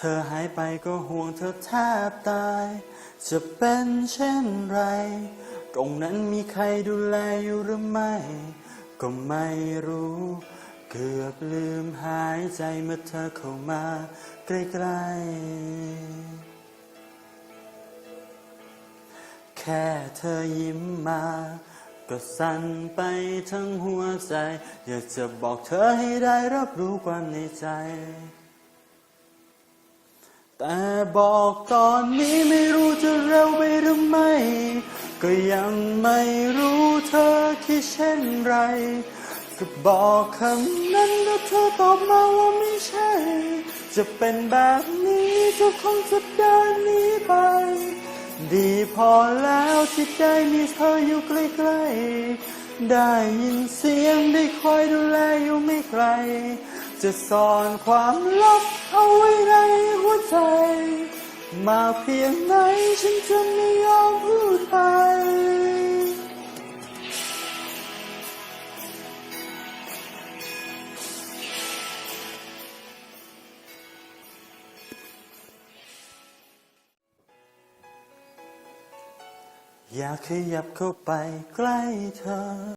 เธอหายไปก็ห่วงเธอแทบตาย จะเป็นเช่นไร ตรงนั้นมีใครดูแลอยู่หรือไม่ ก็ไม่รู้ เกือบลืมหายใจเมื่อเธอเข้ามาใกล้ๆ แค่เธอยิ้มมาก็สั่นไปทั้งหัวใจ อยากจะบอกเธอให้ได้รับรู้ความในใจ แต่บอกตอนนี้ไม่รู้จะเร็วไปหรือไม่ ก็ยังไม่รู้เธอคิดเช่นไร ก็บอกคำนั้นแล้วเธอตอบมาว่าไม่ใช่ จะเป็นแบบนี้จะคงจะเดินหนี้ไป ดีพอแล้วที่ได้มีเธออยู่ใกล้ๆได้ยินเสียงได้คอยดูแลอยู่ไม่ไกล จะซ่อนความลับเอาไว้ในหัวใจ มาเพียงไหนฉันจะไม่ยอมพูดไปอยากขยับเข้าไปใกล้เธอ